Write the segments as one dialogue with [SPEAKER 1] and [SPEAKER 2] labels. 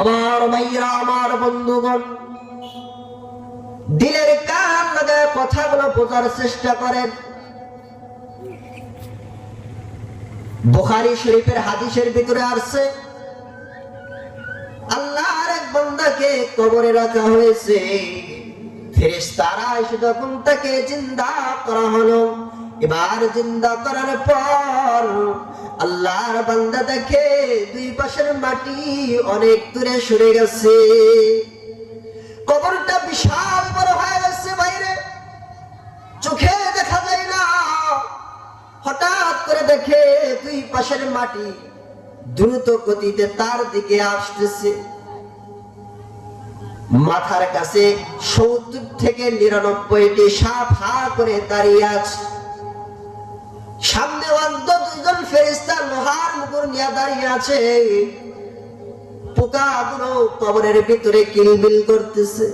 [SPEAKER 1] আমার ভাইরা আমার বন্ধুগণ, দিলের কান লাগায় কথাগুলো বোঝার চেষ্টা করেন। বুখারী শরীফের হাদিসের ভিতরে আসছে, আল্লাহর এক বান্দাকে কবরে রাখা হয়েছে। ফেরেশতারা এসে যখন তাকে জিন্দা করা হলো এবার জিন্দা করার পর আল্লাহর বান্দা দেখে দুই পাশের মাটি অনেক দূরে সরে গেছে। কবরটা বিশাল বড় হয়ে গেছে বাইরে। চোখে দেখা যায় না। হঠাৎ করে দেখে দুই পাশের মাটি দ্রুত গতিতে তার দিকে আসতেছে। মাথার কাছে সত্তর থেকে নিরানব্বইটি হা করে দাঁড়িয়ে আছে। ফেরিস্তা লোহার মুকুর নিয়ে দাঁড়িয়ে আছে। পোকাগুলো কবরের ভিতরে কিলবিল করতেছে।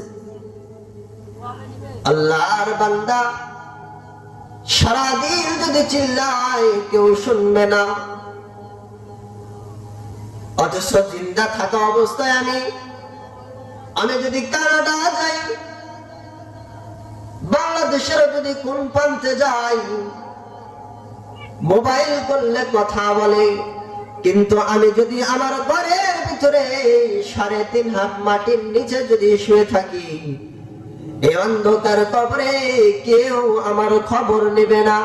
[SPEAKER 1] আল্লাহর বান্দা সারাদিন যদি চিল্লায়, কেউ শুনবে না। অথচ জিন্দা থাকা অবস্থায় আমি আমি যদি কানাডা যাই, বাংলাদেশেরও যদি কোন প্রান্তে যাই মোবাইল করলে কথা বলে। কিন্তু আমি যদি আমার ঘরের ভিতরে সাড়ে তিন হাত মাটির নিচে যদি শুয়ে থাকি এই অন্ধকার কবরে কেউ আমার খবর নেবে না।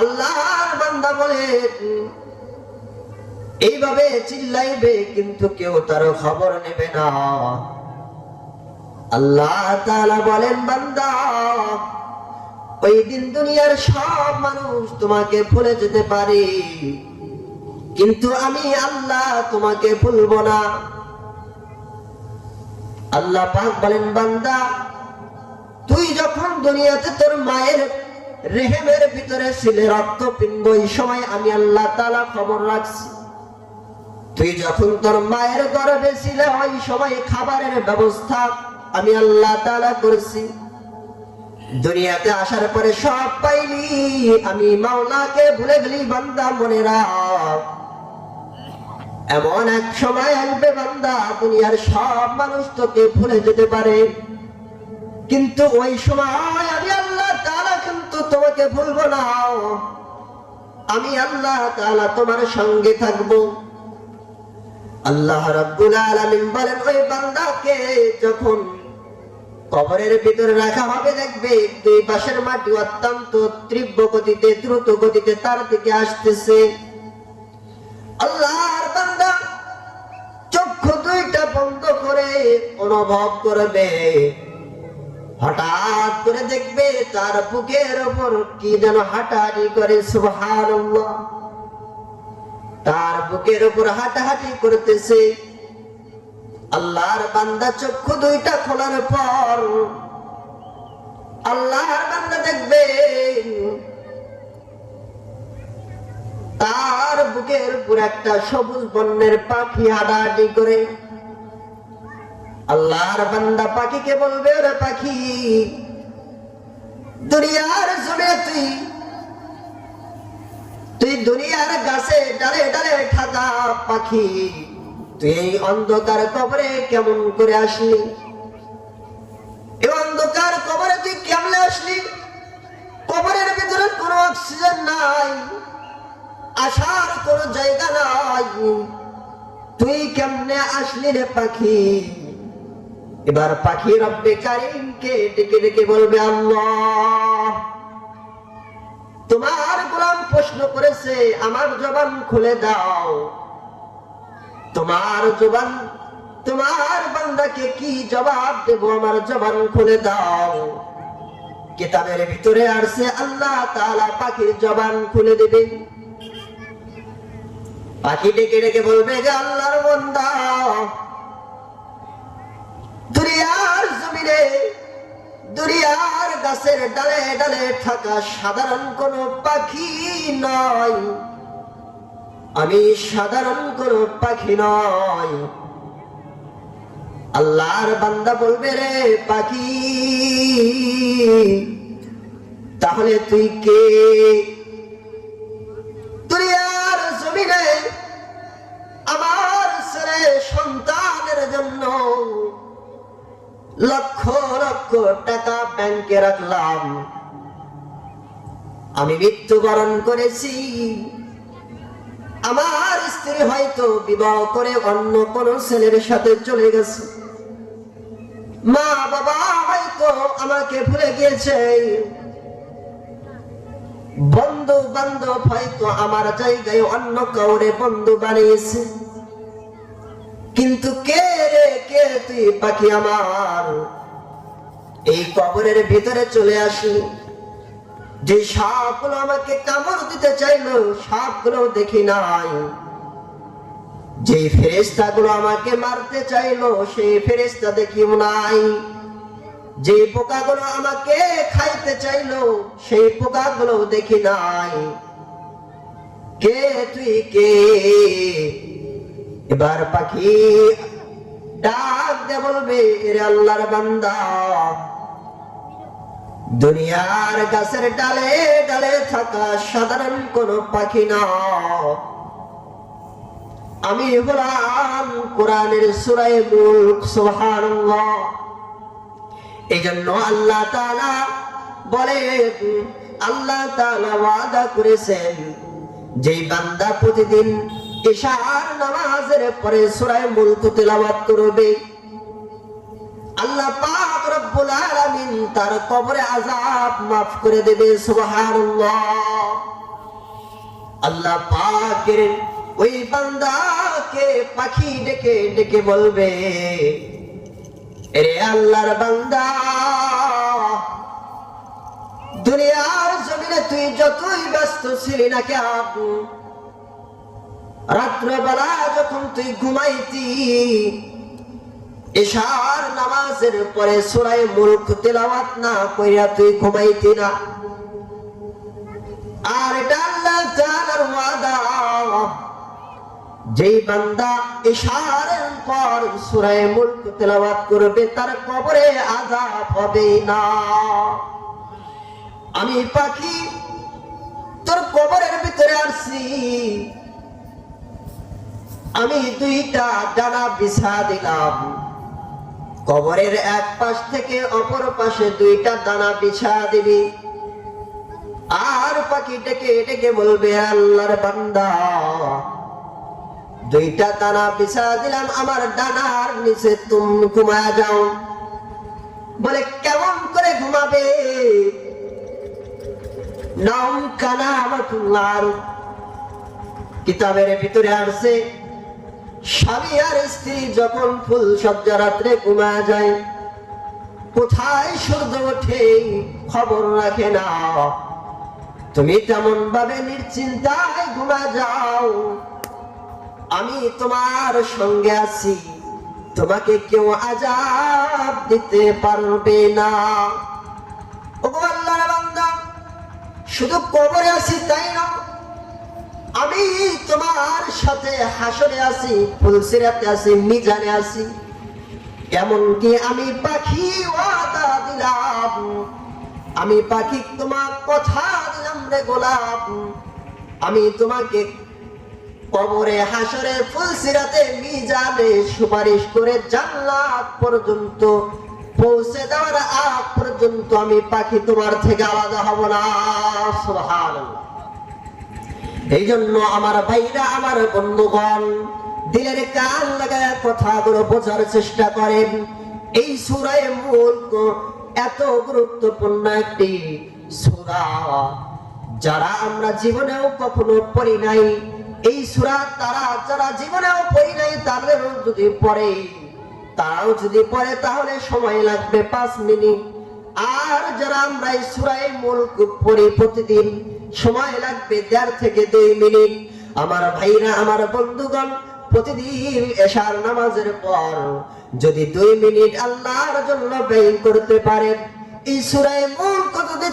[SPEAKER 1] আল্লাহর বান্দা বলে এইভাবে চিল্লাইবে কিন্তু কেউ তার খবর নেবে না। আল্লাহ তাআলা বলেন, বান্দা ওই দিন দুনিয়ার সব মানুষ তোমাকে ভুলে যেতে পারে। কিন্তু আমি আল্লাহ তোমাকে ভুলবো না। আল্লাহ পাক বলেন, বান্দা, তুই যখন দুনিয়াতে তোর মায়ের রেহেমের ভিতরে ছিলে, রক্তপিণ্ড, এই সময় আমি আল্লাহ তাআলা খবর রাখছি। তুই যখন তোর মায়ের গর্ভে ছিলে, ওই সময় খাবারের ব্যবস্থা আমি আল্লাহ তাআলা করছি। দুনিয়াতে আসার পরে সব পাইলি। আমি মাওলাকে ভুলে গেলি, বান্দা মনে এমন এক সময় আসবে বান্দা, দুনিয়ার সব মানুষ তোকে ভুলে যেতে পারে। কিন্তু ওই সময় আমি আল্লাহ তাআলা কিন্তু তোমাকে ভুলবো না। আমি আল্লাহ তাআলা তোমার সঙ্গে থাকব। আল্লাহ রাব্বুল আলামিন বলেন, ওই বান্দাকে যখন কবরের ভিতরে রাখা হবে, দেখবে দুই পাশের মাটি অত্যন্ত তীব্র গতিতে, দ্রুত গতিতে তার দিকে আসতেছে। আল্লাহর বান্দা চক্ষু দুইটা বন্ধ করে অনুভব করবে। হঠাৎ করে দেখবে তার বুকের ওপর কি যেন হাঁটাহাঁটি করে, সুবহানাল্লাহ। তার বুকের উপর হাঁটাহাঁটি করতেছে। আল্লাহর বান্দা চক্ষু দুইটা খোলার পর আল্লাহর বান্দা দেখবে তার বুকের উপর একটা সবুজ বর্ণের পাখি হাঁটাহাঁটি করে। আল্লাহর বান্দা পাখিকে বলবে, ওরে পাখি, দুনিয়ার জুড়ে তুই তুই দুনিয়ার গাছে ডালে ডালে থাকা পাখি। তুই এই অন্ধকার কবরে কেমন করে আসলি? এই অন্ধকার কবরে তুই কেমনে আসলি? কবরের ভিতরে কোনো অক্সিজেন নাই, আসার জায়গা নাই। তুই কেমনে আসলি রে পাখি? এবার পাখি রব্বে কারিমকে ডেকে ডেকে বলবে, আল্লাহ, তোমার গোলাম প্রশ্ন করেছে, আমার জবান খুলে দাও। তোমার জবান, তোমার বান্দাকে কি জবাব দেব? আমার জবান খুলে দাও। কিতাবের ভিতরে আসছে, আল্লাহ তাআলা পাখির জবান খুলে দেবে। পাখি ডেকে ডেকে বলবে যে, আল্লাহর বান্দা, দুনিয়ার জমিনে, দুনিয়ার গাছের ডালে ডালে থাকা সাধারণ কোন পাখি নয়। আমি সাধারণ কোনো পাখি নয়। আল্লাহর বান্দা বলবে, রে পাখি, তাহলে তুই কে? তুই দুনিয়ার জমিনে আমার ছেলে সন্তানের জন্য লক্ষ লক্ষ টাকা ব্যাংকে রাখলাম। আমি মৃত্যুবরণ করেছি। আমার স্ত্রী হয়তো বিবাহ করে অন্য কোন ছেলের সাথে চলে গেছে। মা বাবা হয়তো আমাকে ভুলে গিয়েছে। বন্ধু বান্ধব হয়তো আমার জায়গায় অন্য কাউরে বন্ধু বানিয়েছে। কিন্তু কে রে, কে তুই পাখি আমার? এই কবরের ভিতরে চলে আসি। যে সাপগুলো আমাকে কামড় দিতে চাইলো, সাপগুলো দেখি নাই। যে ফেরেস্তা গুলো আমাকে মারতে চাইলো সেই ফেরেস্তা দেখিও নাই। যে পোকাগুলো আমাকে খাইতে চাইলো সেই পোকাগুলো দেখি নাই। কে তুই, কে? এবার পাখি ডাক দে বলবে আল্লাহর বান্দা দুনিয়ার গাছের ডালে ডালে থাকা সাধারণ কোন পাখি না। আমি হলাম কোরআনের সুরাই মুল্ক, সুবহানাল্লাহ। এই জন্য আল্লাহ তাআলা বলে আল্লাহ তাআলা ওয়াদা করেছেন, যেই বান্দা প্রতিদিন ইশার নামাজের পরে সূরা মুলক তেলাওয়াত করবে, আল্লাহ পাক রব্বুল আলামিন তার কবরে আযাব maaf করে দেবে, সুবহানাল্লাহ। আল্লাহ পাকের ওই বান্দাকে পাখি ডেকে ডেকে বলবে রে আল্লাহর বান্দা, দুনিয়ার জমিনে তুই যতই ব্যস্ত ছিলি না কেন, রাত্রেবেলা যখন তুই ঘুমাইতি এশার নামাজের পরে সুরায় মুলক তেলাওয়াত না কইরা তুই ঘুমাইতি না। আর এটা আল্লাহ তাআলার ওয়াদা। যেই বান্দা ইশারের পর মুলক তেলাওয়াত করবে, তার কবরে আযাব হবে না। আমি পাখি, তোর কবরের ভিতরে আসছি। আমি দুইটা ডানা বিছা দিলাম। কবরের এক পাশ থেকে অপর পাশে দুইটা দানা বিছা দিবি। আর পাখি ডেকে ডেকে বলবে, আল্লাহর বান্দা, দুইটা দানা বিছা দিলাম, আমার ডানার নিচে তুমি ঘুমায়া যাও। বলে, কেমন করে ঘুমাবে? নাম কানা আমার কিতাবের ভিতরে আসছে স্বামী আর স্ত্রী যখন ফুল সজ্জা রাত্রে ঘুমা যায়, কোথায় সূর্য ওঠে খবর রাখে না। তুমি তেমন ভাবে নিশ্চিন্তায় ঘুমা যাও। আমি তোমার সঙ্গে আছি, তোমাকে কেউ আজাব দিতে পারবে না। শুধু কবরে আছি তাই না আমি তোমার সাথে হাসরে আছি, ফুলসিরাতে আছি, মিজানে আছি। এমনকি আমি পাখি ওয়াদা দিলাম। আমি পাখি তোমার কথা দিলাম রে গোলাপ। আমি তোমাকে কবরে, হাসরে, ফুলসিরাতে, মিজানে সুপারিশ করে জান্নাত পর্যন্ত পৌঁছে দেওয়ার আগ পর্যন্ত আমি পাখি তোমার থেকে আলাদা হব না। সুবহানাল্লাহ। এই জন্য আমার ভাইরা, আমার বন্ধুগণ, দিলের কান লাগায় কথাগুলো বোঝার চেষ্টা করেন। এই সুরায় মুল্ক এত গুরুত্বপূর্ণ একটি সুরা। যারা আমরা জীবনেও কখনো পড়ি নাই, এই সুরা তারা যারা জীবনেও পড়ি নাই, তাদেরও যদি পড়ে, তারাও যদি পড়ে, তাহলে সময় লাগবে পাঁচ মিনিট। আর যারা আমরা এই সুরায় মুল্ক পড়ি প্রতিদিন সময় লাগবে দেড় থেকে দুই মিনিট। আমার ভাইরা, আমার বন্ধুগণ, প্রতিদিন এশার নামাজের পর যদি দুই মিনিট আল্লাহর জন্য ব্যয় করতে পারেন এই সুরায়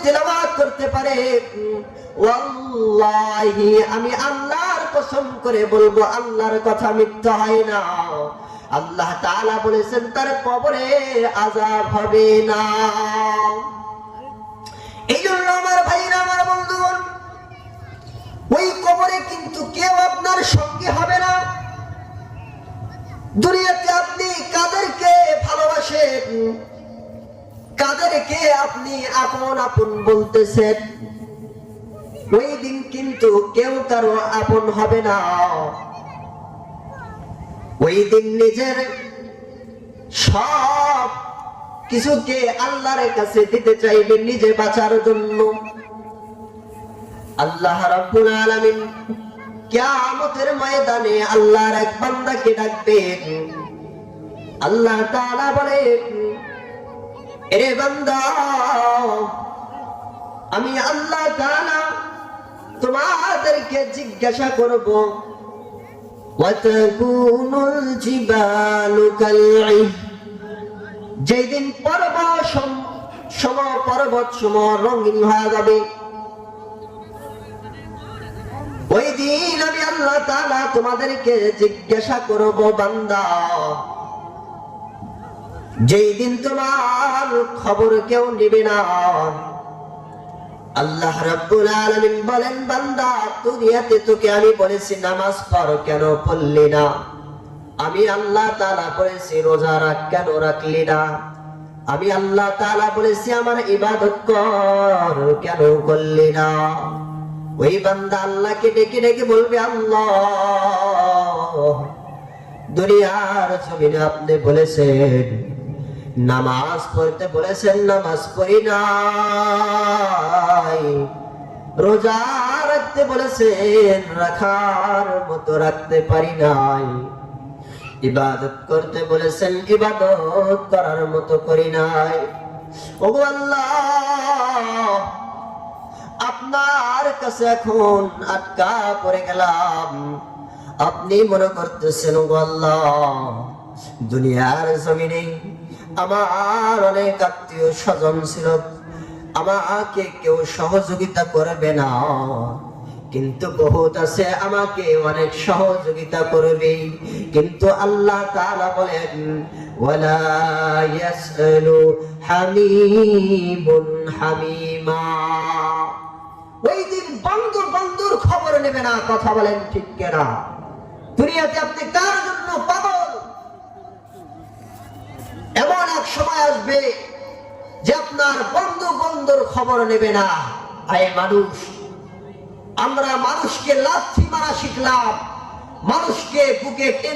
[SPEAKER 1] তেলাওয়াত করতে পারে? ওয়াল্লাহি, আমি আল্লাহর কসম করে বলব, আল্লাহর কথা মিথ্যা হয় না। আল্লাহ তাআলা বলেছেন, তার কবরে আযাব হবে না। এই জন্য আমার বন্ধুগণ ওই কবরে কিন্তু কেউ আপনার সঙ্গে হবে না। দুনিয়াতে আপনি কাদেরকে ভালোবাসেন? কাদেরকে আপনি আপন আপন বলতেছেন? ওই দিন কিন্তু কেউ কারও আপন হবে না। ওই দিন নিজের সব কিছুকে আল্লাহর কাছে দিতে চাইবে নিজে বাঁচার জন্য আল্লাহ রাব্বুল আলামিন কিয়ামতের ময়দানে আল্লাহর এক বান্দাকে ডাকবেন। আল্লাহ তাআলা বলেন, এরে বান্দা, আমি আল্লাহ তাআলা তোমাদেরকে জিজ্ঞাসা করব, ওয়াতাকুনুল জিবালু কালঈহ যেদিন পর্বত সম পর্বত সম রঙিন হয়ে যাবে। ওই দিন আমি আল্লাহ তাআলা তোমাদেরকে জিজ্ঞাসা করব, বান্দা। যেই দিন তোমার খবর কেউ নেবে না। আল্লাহ রাব্বুল আলামিন বলেন, বান্দা, দুনিয়াতে তোকে আমি বলেছি নামাজ পড়, কেন পড়লি না? আমি আল্লাহ তাআলা বলেছি, রোজা রাখ, কেন রাখলি না? আমি আল্লাহ তাআলা বলেছি, আমার ইবাদত কর, কেন করলি না? ওই বান্দা আল্লাহকে ডেকে ডেকে বলবে, আল্লাহ, দুনিয়ার জমিনে আপনি বলেছেন, নামাজ পড়তে বলেছেন, নামাজ পড়ি নাই। রোজা রাখতে বলেছেন, রাখার মতো রাখতে পারি নাই। ইবাদত করতে বলেছেন, ইবাদত করার মতো করি নাই। ওগো আল্লাহ আপনার কাছে এখন আটকা পড়ে গেলাম। আপনি মনে করতেছেন আল্লাহ, দুনিয়ার জমিনে আমার অনেক আত্মীয় স্বজন ছিল। আমাকে কেউ সহযোগিতা করবে না। কিন্তু বহুত আছে, আমাকে অনেক সহযোগিতা করবে। কিন্তু আল্লাহ তাআলা বলেন, ওয়ালা ইয়াসআলু হামিমুন হামিমা। ওই দিন বন্ধু বন্ধুর খবর নেবে না, কথা বলেন ঠিক কেনা? দুনিয়াতে আপনি কার জন্য পাগল? এমন এক সময় আসবে যে আপনার বন্ধু বন্ধুর খবর নেবে না। আয় মানুষ, আমরা মানুষকে লাথি মারা শিখলাম, মানুষকে বুকে টেনে